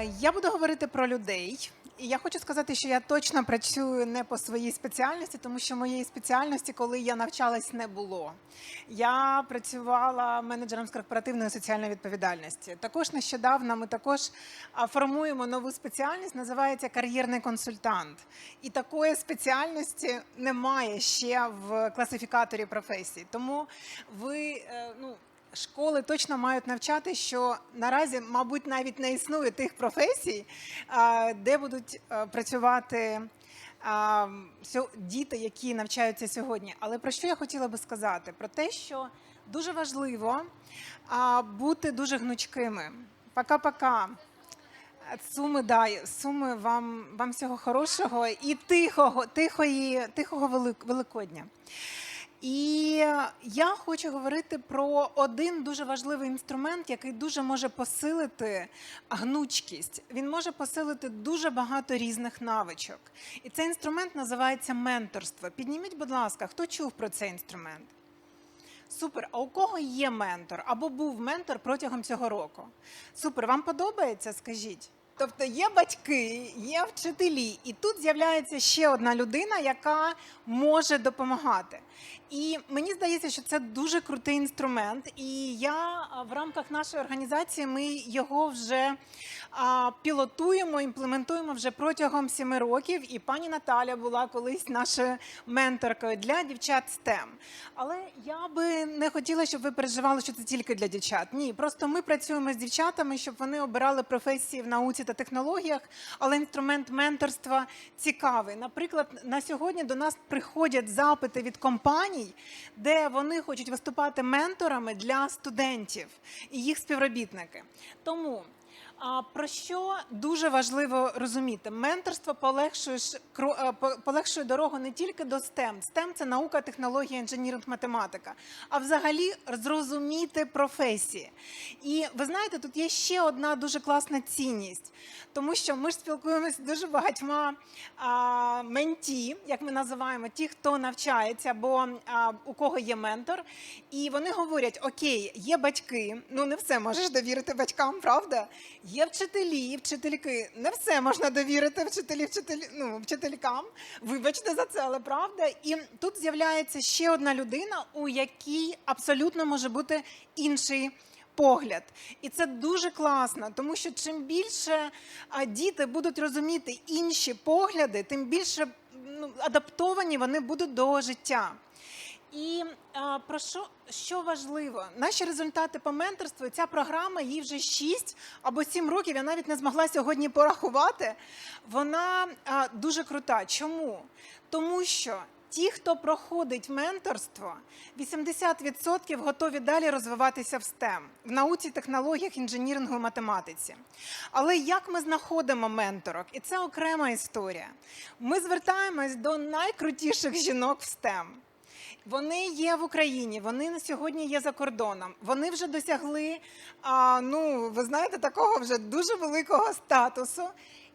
Я буду говорити про людей. І я хочу сказати, що я точно працюю не по своїй спеціальності, тому що моєї спеціальності, коли я навчалась, не було. Я працювала менеджером з корпоративної соціальної відповідальності. Також нещодавно ми також формуємо нову спеціальність, називається кар'єрний консультант. І такої спеціальності немає ще в класифікаторі професій. Тому ви е, ну. Школи точно мають навчати, що наразі, мабуть, навіть не існує тих професій, де будуть працювати діти, які навчаються сьогодні. Але про що я хотіла би сказати? Про те, що дуже важливо бути дуже гнучкими. Пока-пока. Суми дай, суми вам, вам всього хорошого і тихого, тихої, тихого Велик- Великодня. І я хочу говорити про один дуже важливий інструмент, який дуже може посилити гнучкість. Він може посилити дуже багато різних навичок. І цей інструмент називається менторство. Підніміть, будь ласка, хто чув про цей інструмент? Супер. А у кого є ментор або був ментор протягом цього року? Супер, вам подобається? Скажіть. Тобто є батьки, є вчителі, і тут з'являється ще одна людина, яка може допомагати. І мені здається, що це дуже крутий інструмент. І я в рамках нашої організації ми його вже пілотуємо, імплементуємо вже протягом сіми років. І пані Наталя була колись нашою менторкою для дівчат STEM. Але я би не хотіла, щоб ви переживали, що це тільки для дівчат. Ні, просто ми працюємо з дівчатами, щоб вони обирали професії в науці та технологіях, але інструмент менторства цікавий. Наприклад, на сьогодні до нас приходять запити від компаній, де вони хочуть виступати менторами для студентів і їх співробітники. Тому а про що дуже важливо розуміти? Менторство полегшує, е, полегшує дорогу не тільки до STEM. STEM – це наука, технологія, інженіринг, математика, а взагалі зрозуміти професії. І ви знаєте, тут є ще одна дуже класна цінність, тому що ми ж спілкуємося дуже багатьма а, менті, як ми називаємо, ті, хто навчається, або а, у кого є ментор, і вони говорять: Окей, є батьки, ну не все можеш довірити батькам, правда? Є вчителі, вчительки, не все можна довірити вчителі, вчителі, ну, вчителькам. Вибачте за це, але правда. І тут з'являється ще одна людина, у якій абсолютно може бути інший. Погляд, і це дуже класно, тому що чим більше діти будуть розуміти інші погляди, тим більше ну, адаптовані вони будуть до життя. І а, про що, що важливо, наші результати по менторству, ця програма, їй вже 6 або 7 років, я навіть не змогла сьогодні порахувати. Вона а, дуже крута. Чому? Тому що ті, хто проходить менторство, 80% готові далі розвиватися в STEM, в науці, технологіях, інженірингу, математиці. Але як ми знаходимо менторок? І це окрема історія. Ми звертаємось до найкрутіших жінок в STEM. Вони є в Україні, вони на сьогодні є за кордоном. Вони вже досягли, а, ну ви знаєте, такого вже дуже великого статусу.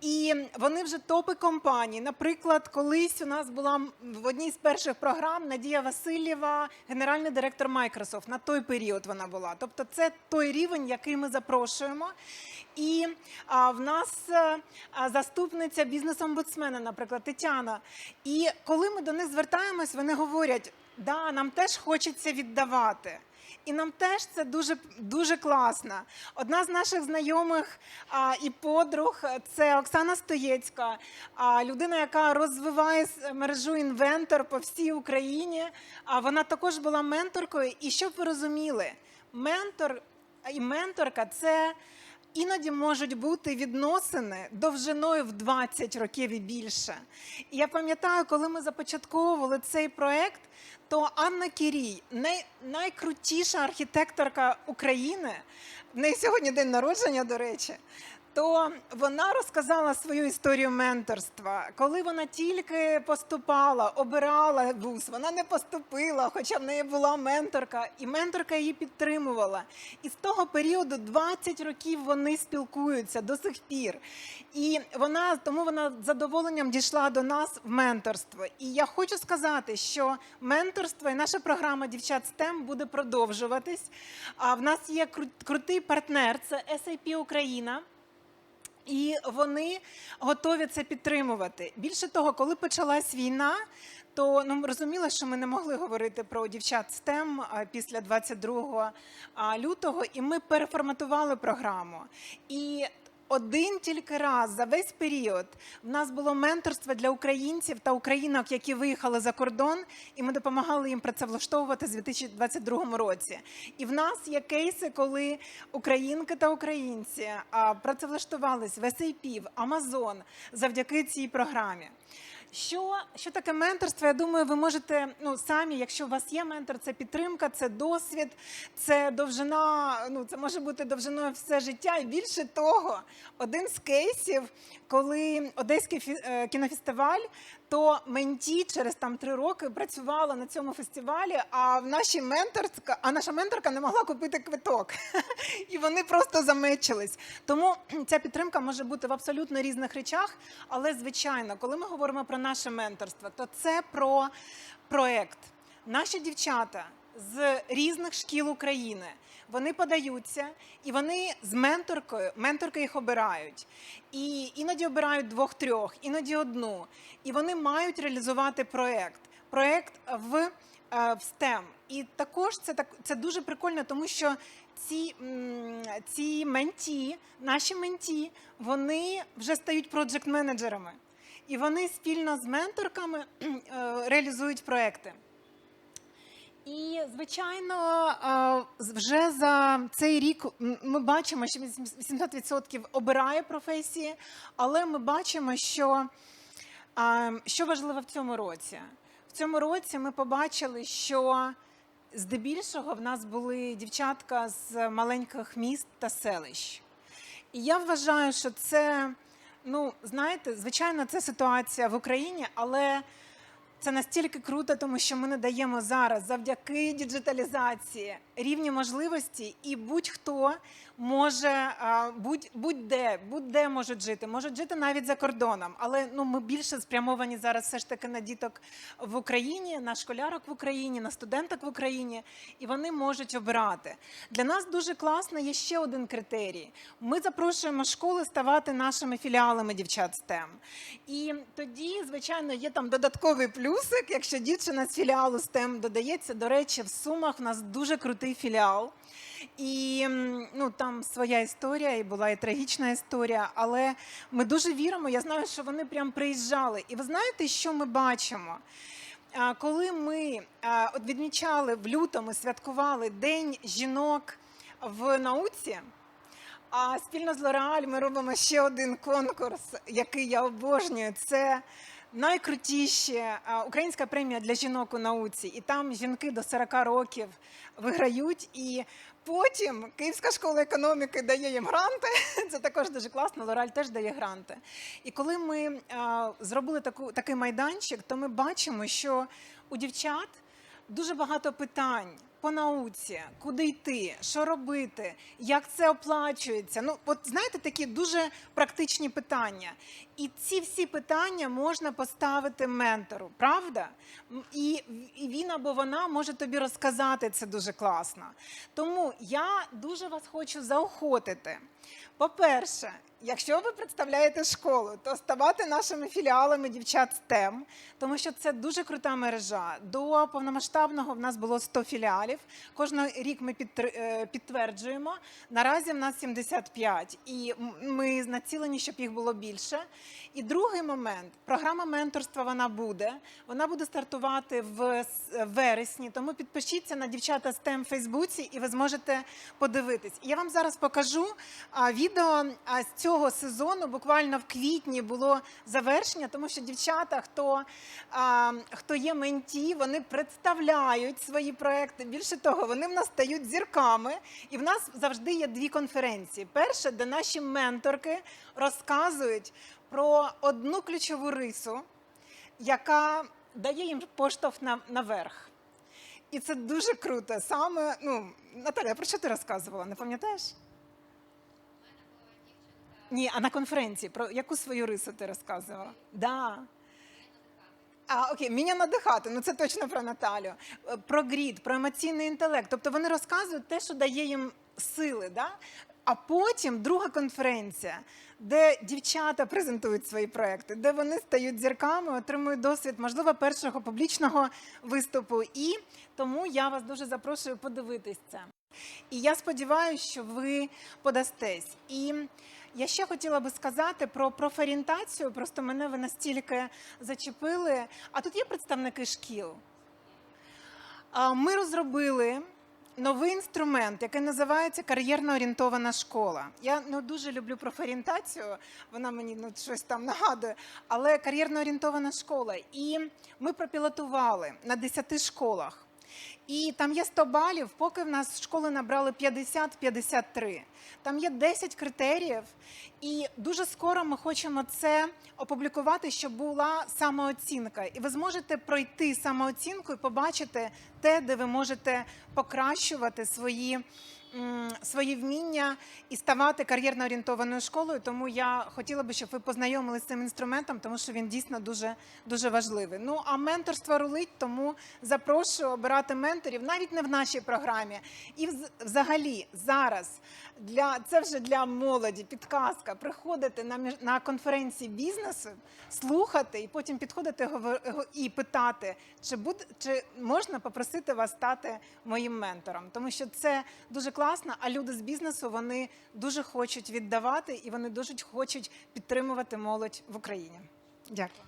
І вони вже топи компаній. Наприклад, колись у нас була в одній з перших програм Надія Васильєва, генеральний директор Microsoft. На той період вона була. Тобто, це той рівень, який ми запрошуємо. І а, в нас е, а, заступниця бізнес-омбудсмена, наприклад, Тетяна. І коли ми до них звертаємось, вони говорять: да, нам теж хочеться віддавати. І нам теж це дуже дуже класно. Одна з наших знайомих а, і подруг це Оксана Стоєцька, а, людина, яка розвиває мережу інвентор по всій Україні. А вона також була менторкою. І щоб ви розуміли, ментор і менторка це. Іноді можуть бути відносини довжиною в 20 років і більше. Я пам'ятаю, коли ми започатковували цей проект, то Анна Кірій, най, найкрутіша архітекторка України, в неї сьогодні день народження, до речі. То вона розказала свою історію менторства. Коли вона тільки поступала, обирала вуз, вона не поступила, хоча в неї була менторка, і менторка її підтримувала. І з того періоду 20 років вони спілкуються до сих пір. І вона тому вона з задоволенням дійшла до нас в менторство. І я хочу сказати, що менторство і наша програма Дівчат STEM буде продовжуватись. А в нас є крутий партнер, це SAP Україна. І вони готові це підтримувати. Більше того, коли почалась війна, то ну розуміло, що ми не могли говорити про дівчат а, після 22 лютого, і ми переформатували програму. І один тільки раз за весь період в нас було менторство для українців та українок, які виїхали за кордон, і ми допомагали їм працевлаштовувати з 2022 році. І в нас є кейси, коли українки та українці працевлаштувались в SAP, в Amazon завдяки цій програмі. Що, що таке менторство? Я думаю, ви можете ну самі, якщо у вас є ментор, це підтримка, це досвід, це довжина. Ну це може бути довжиною все життя. І більше того, один з кейсів, коли Одеський е, кінофестиваль, то менті через там три роки працювала на цьому фестивалі. А в нашій менторська, а наша менторка не могла купити квиток, і вони просто замечились. Тому ця підтримка може бути в абсолютно різних речах. Але звичайно, коли ми говоримо про наше менторство, то це про проект. Наші дівчата з різних шкіл України. Вони подаються, і вони з менторкою, менторки їх обирають. І іноді обирають двох-трьох, іноді одну. І вони мають реалізувати проект. Проект в, е, в STEM. І також це так це дуже прикольно, тому що ці, ці менті, наші менті, вони вже стають проджект-менеджерами. І вони спільно з менторками е, реалізують проекти. І, звичайно, е, вже за цей рік ми бачимо, що 80% обирає професії, але ми бачимо, що, е, що важливо в цьому році. В цьому році ми побачили, що здебільшого в нас були дівчатка з маленьких міст та селищ. І я вважаю, що це, ну, знаєте, звичайно, це ситуація в Україні, але це настільки круто, тому що ми надаємо зараз завдяки діджиталізації рівні можливості, і будь-хто може будь-де, будь-де можуть жити, можуть жити навіть за кордоном. Але ну ми більше спрямовані зараз все ж таки на діток в Україні, на школярок в Україні, на студенток в Україні, і вони можуть обирати. Для нас дуже класно є ще один критерій. Ми запрошуємо школи ставати нашими філіалами дівчат STEM. І тоді, звичайно, є там додатковий плюсик, якщо дівчина з філіалу STEM додається. До речі, в Сумах у нас дуже крутий філіал. І ну там своя історія, і була і трагічна історія. Але ми дуже віримо. Я знаю, що вони прям приїжджали. І ви знаєте, що ми бачимо? Коли ми відмічали в лютому, святкували День жінок в науці. А спільно з Лореаль ми робимо ще один конкурс, який я обожнюю. Це найкрутіше українська премія для жінок у науці. І там жінки до 40 років виграють. І потім Київська школа економіки дає їм гранти. Це також дуже класно. Лореаль теж дає гранти. І коли ми зробили таку, такий майданчик, то ми бачимо, що у дівчат дуже багато питань по науці, куди йти, що робити, як це оплачується. Ну, от знаєте, такі дуже практичні питання. І ці всі питання можна поставити ментору, правда? І, він або вона може тобі розказати це дуже класно. Тому я дуже вас хочу заохотити. По-перше, якщо ви представляєте школу, то ставати нашими філіалами дівчат STEM, тому що це дуже крута мережа. До повномасштабного в нас було 100 філіалів. Кожен рік ми е, підтверджуємо. Наразі в нас 75, і ми націлені, щоб їх було більше. І другий момент програма менторства вона буде. Вона буде стартувати в вересні. Тому підпишіться на дівчата STEM в Фейсбуці, і ви зможете подивитись. Я вам зараз покажу відео з цього сезону. Буквально в квітні було завершення, тому що дівчата, хто, а, хто є менті, вони представляють свої проекти. Більше того, вони в нас стають зірками, і в нас завжди є дві конференції. Перша, де наші менторки розказують про одну ключову рису, яка дає їм поштовх на, наверх. І це дуже круто. Саме, ну, Наталя, про що ти розказувала? Не пам'ятаєш? Ні, а на конференції про яку свою рису ти розказувала? Да. А, окей, мене надихати, ну це точно про Наталю. Е, Про грід, про емоційний інтелект. Тобто вони розказують те, що дає їм сили. Да? А потім друга конференція, де дівчата презентують свої проекти, де вони стають зірками, отримують досвід, можливо, першого публічного виступу. І тому я вас дуже запрошую подивитись це. І я сподіваюся, що ви подастесь. І я ще хотіла би сказати про профорієнтацію. Просто мене ви настільки зачепили. А тут є представники шкіл. Ми розробили новий інструмент, який називається кар'єрно орієнтована школа. Я ну, дуже люблю профорієнтацію, вона мені ну, щось там нагадує, але кар'єрно орієнтована школа. І ми пропілотували на 10 школах. І там є 100 балів, поки в нас школи набрали 50-53. Там є 10 критеріїв, і дуже скоро ми хочемо це опублікувати, щоб була самооцінка. І ви зможете пройти самооцінку і побачити те, де ви можете покращувати свої, свої вміння і ставати кар'єрно орієнтованою школою. Тому я хотіла би, щоб ви познайомилися з цим інструментом, тому що він дійсно дуже, дуже важливий. Ну а менторство рулить, тому запрошую обирати менторів навіть не в нашій програмі. І взагалі зараз для це вже для молоді підказка. Приходити на на конференції бізнесу, слухати і потім підходити і питати, чи буде чи можна попросити вас стати моїм ментором, тому що це дуже класно. А люди з бізнесу вони дуже хочуть віддавати і вони дуже хочуть підтримувати молодь в Україні. Дякую.